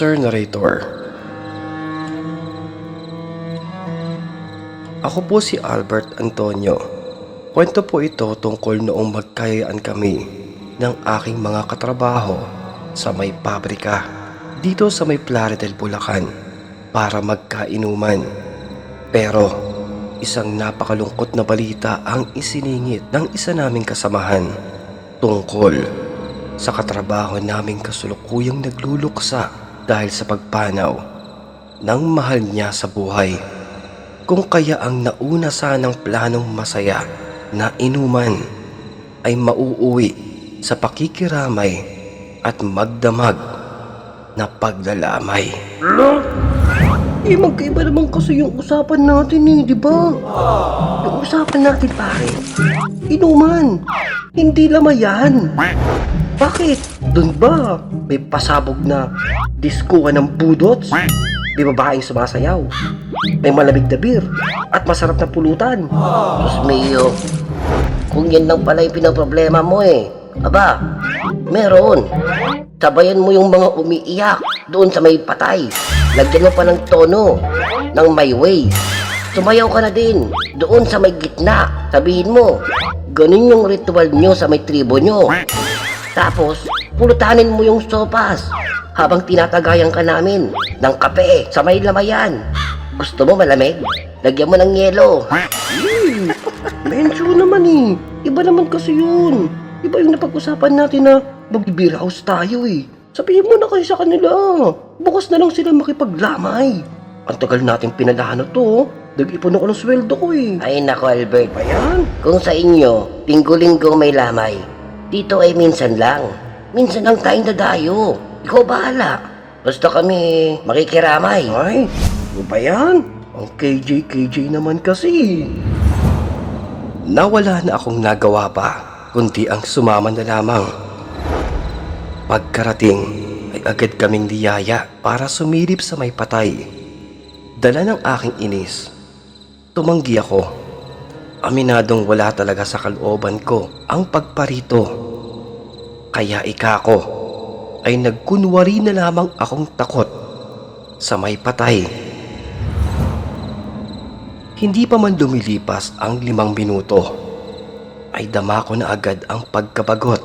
Sir Narrator Ako po si Albert Antonio. Kwento po ito tungkol noong magkayaan kami ng aking mga katrabaho sa may pabrika dito sa may Plaridel, Bulacan para magkainuman. Pero isang napakalungkot na balita ang isiningit ng isa naming kasamahan tungkol sa katrabaho naming kasulukuyang nagluluksa dahil sa pagpanaw ng mahal niya sa buhay. Kung kaya ang nauna sanang planong masaya na inuman ay mauuwi sa pakikiramay at magdamag na paglalamay. Eh, magkaiba naman kasi yung usapan natin eh, di ba? Yung usapan natin, pare. Inuman. Hindi lamayan. Bakit? Doon ba? May pasabog na diskuhan ng budots? May babaeng sumasayaw. May malamig na beer. At masarap na pulutan. Diyos mio. Kung yan lang pala yung pinaproblema mo eh. Aba, meron. Sabayan mo yung mga umiiyak doon sa may patay. Lagyan mo pa ng tono ng my way. Sumayaw ka na din doon sa may gitna. Sabihin mo, ganun yung ritual nyo sa may tribo nyo. Tapos, pulutanin mo yung sopas habang tinatagayan ka namin ng kape sa may lamayan. Gusto mo malamig? Lagyan mo ng yelo. Hmm, mention naman eh. Iba naman kasi yun. Iba yung napag-usapan natin na mag-beer house tayo eh. Sabihin mo na kayo sa kanila. Bukas na lang sila makipaglamay. Ang tagal natin pinadaan na to. Nag-ipon ako ng sweldo ko eh. Ay nako Albert. Ayan. Kung sa inyo, linggo-linggo may lamay. Dito ay minsan lang. Minsan lang tayong dadayo. Ikaw bahala. Basta kami makikiramay. Ay, ano ba yan? Ang KJ-KJ naman kasi. Nawala na akong nagawa pa, kundi ang sumama na lamang. Pagkarating ay agad kaming liyaya para sumilip sa may patay. Dala ng aking inis. Tumanggi ako. Aminadong wala talaga sa kalooban ko ang pagparito. Kaya ikako ay nagkunwari na lamang akong takot sa may patay. Hindi pa man lumilipas ang limang minuto, ay dama ko na agad ang pagkabagot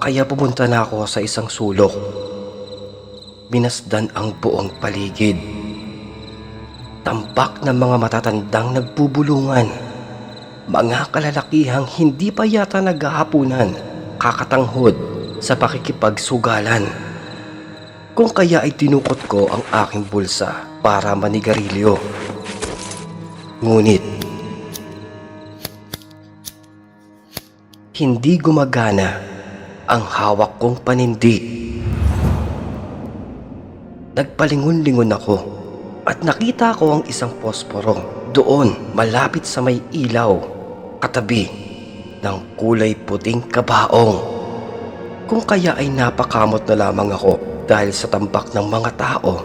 kaya pumunta na ako sa isang sulok. Minasdan ang buong paligid. Tampak ng mga matatandang nagbubulungan. Mga kalalakihang hindi pa yata naghahapunan, kakatanghod sa pakikipagsugalan. Kung kaya ay tinukot ko ang aking bulsa para manigarilyo. Ngunit, hindi gumagana ang hawak kong panindi. Nagpalingon-lingon ako at nakita ko ang isang posporo doon malapit sa may ilaw katabi ng kulay puting kabaong. Kung kaya ay napakamot na lamang ako dahil sa tambak ng mga tao.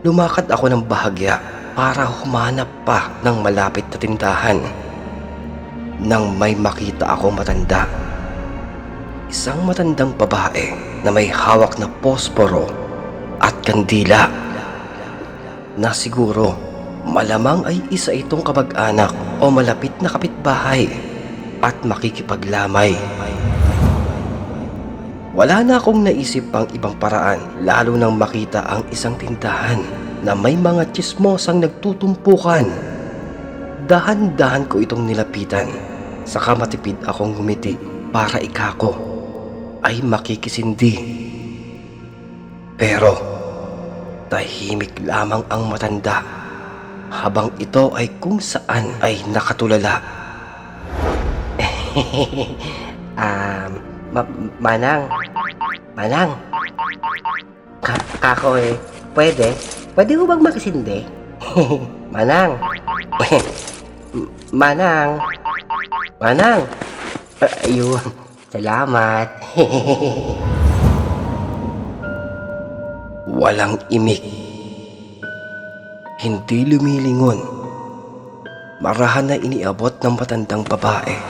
Lumakad ako ng bahagya para humanap pa ng malapit na tindahan. Nang may makita akong matanda. Isang matandang babae na may hawak na posporo at kandila. Na siguro malamang ay isa itong kamag-anak o malapit na kapitbahay at makikipaglamay. Wala na akong naisip pang ibang paraan lalo nang makita ang isang tindahan na may mga chismosang nagtutumpukan. Dahan-dahan ko itong nilapitan. Saka matipid akong ngumiti para ikako ay makikisindi. Pero tahimik lamang ang matanda habang ito ay kung saan ay nakatulala. Um, ma- manang. Manang. Ka- kako eh. Pwede? Pwede ko bang makisindi? manang. Manang. Manang. Ah, ayun. Salamat. Walang imik. Hindi lumilingon. Marahan na iniabot ng matandang babae.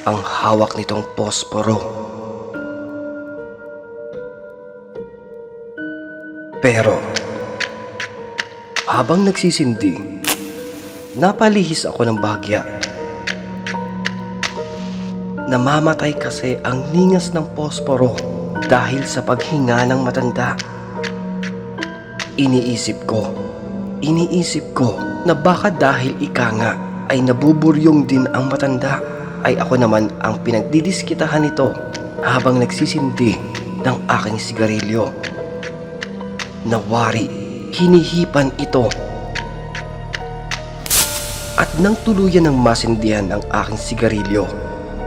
Ang hawak nitong posporo. Pero, habang nagsisindi, napalihis ako ng bagya. Namamatay kasi ang ningas ng posporo dahil sa paghinga ng matanda. Iniisip ko, iniisip ko na baka dahil ika nga ay nabuburyong din ang matanda ay ako naman ang pinagdidiskitahan nito habang nagsisindi ng aking sigarilyo. Nawari, hinihipan ito. At nang tuluyan ng masindihan ang aking sigarilyo,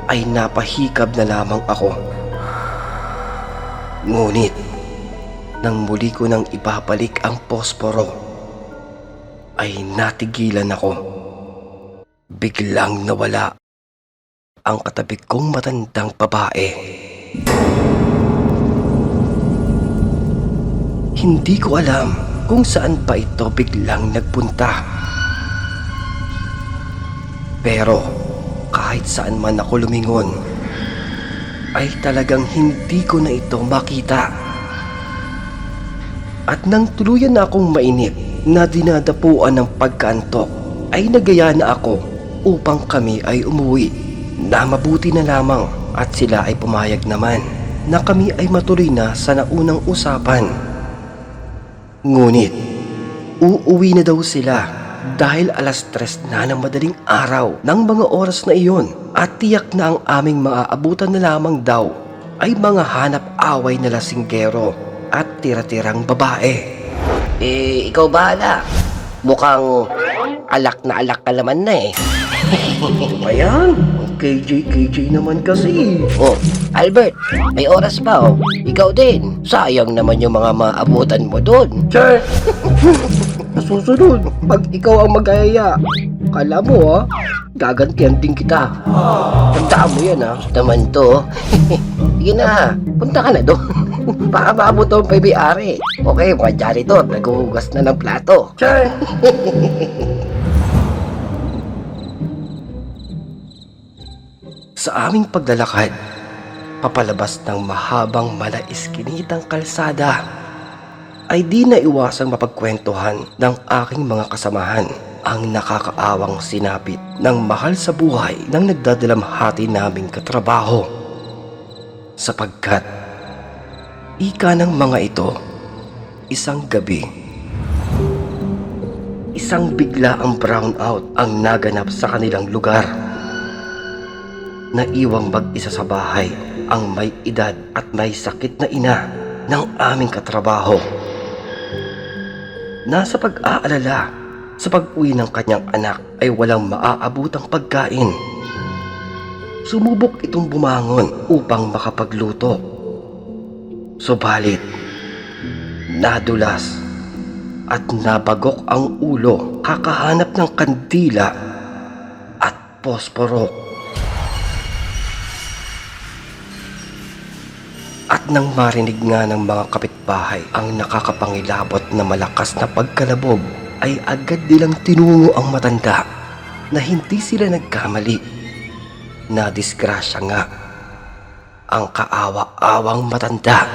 ay napahikab na lamang ako. Ngunit, nang muli ko nang ibabalik ang posporo, ay natigilan ako. Biglang nawala ang katabi kong matandang babae. Hindi ko alam kung saan pa ito biglang nagpunta. Pero kahit saan man ako lumingon, ay talagang hindi ko na ito makita. At nang tuluyan na akong mainip na dinadapuan ng pagkaantok, ay nagaya na ako upang kami ay umuwi na mabuti na lamang at sila ay pumayag naman na kami ay matuloy na sa naunang usapan. Ngunit, uuwi na daw sila dahil alas tres na ng madaling araw ng mga oras na iyon at tiyak na ang aming maaabutan na lamang daw ay mga hanap away na lasinggero at tira-tirang babae. Eh, ikaw bahala. Mukhang alak na alak ka naman na eh. Ayan, KJ, KJ naman kasi. Oh, Albert, may oras pa oh. Ikaw din. Sayang naman yung mga maabutan mo doon. Che! Nasusunod, pag ikaw ang magayaya, kala mo ha, gagantihan din kita. Tandaan mo yan ah. Naman to. Sige na, punta ka na doon. Baka maabot ang PBR Okay, mga janitor, naghuhugas na ng plato. Che! Sa aming paglalakad, papalabas ng mahabang malaiskinitang kalsada, ay di na iwasang mapagkwentuhan ng aking mga kasamahan ang nakakaawang sinapit ng mahal sa buhay ng nagdadalamhati naming katrabaho. Sapagkat, ika ng mga ito, isang gabi, isang bigla ang brownout ang naganap sa kanilang lugar. Naiwang mag-isa sa bahay ang may edad at may sakit na ina ng aming katrabaho. Nasa pag-aalala sa pag-uwi ng kanyang anak ay walang maaabutang pagkain. Sumubok itong bumangon upang makapagluto. Subalit, nadulas at nabagok ang ulo kakahanap ng kandila at posporo. At nang marinig nga ng mga kapitbahay ang nakakapangilabot na malakas na pagkalabog, ay agad nilang tinungo ang matanda na hindi sila nagkamali. Na disgrasya nga ang kaawa-awang matanda.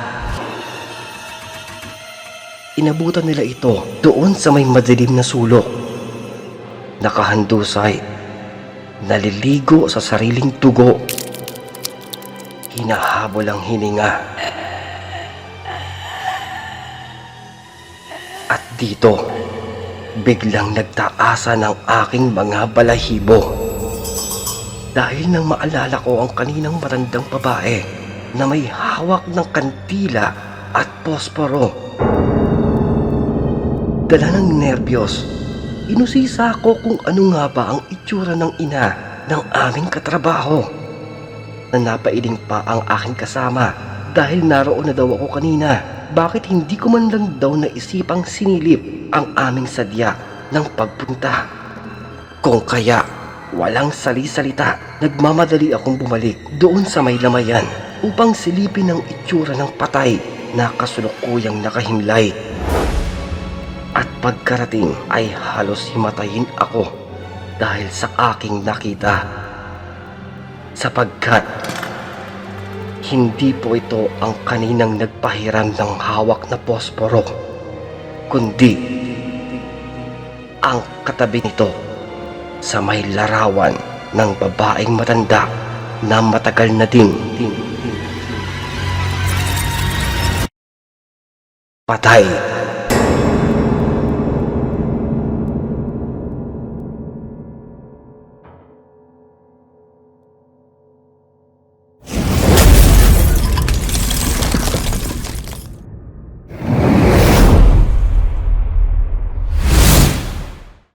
Inabutan nila ito doon sa may madilim na sulok. Nakahandusay, naliligo sa sariling dugo hinahabol ang hininga. At dito, biglang nagtaasan ang aking mga balahibo. Dahil nang maalala ko ang kaninang matandang babae na may hawak ng kantila at posporo. Dala ng nerbiyos, inusisa ko kung ano nga ba ang itsura ng ina ng aming katrabaho na napailing pa ang aking kasama dahil naroon na daw ako kanina. Bakit hindi ko man lang daw naisipang sinilip ang aming sadya ng pagpunta? Kung kaya, walang sali-salita, nagmamadali akong bumalik doon sa may lamayan upang silipin ang itsura ng patay na kasulukuyang nakahimlay. At pagkarating ay halos himatayin ako dahil sa aking nakita sapagkat hindi po ito ang kaninang nagpahiram ng hawak na posporo kundi ang katabi nito sa may larawan ng babaeng matanda na matagal na ding patay.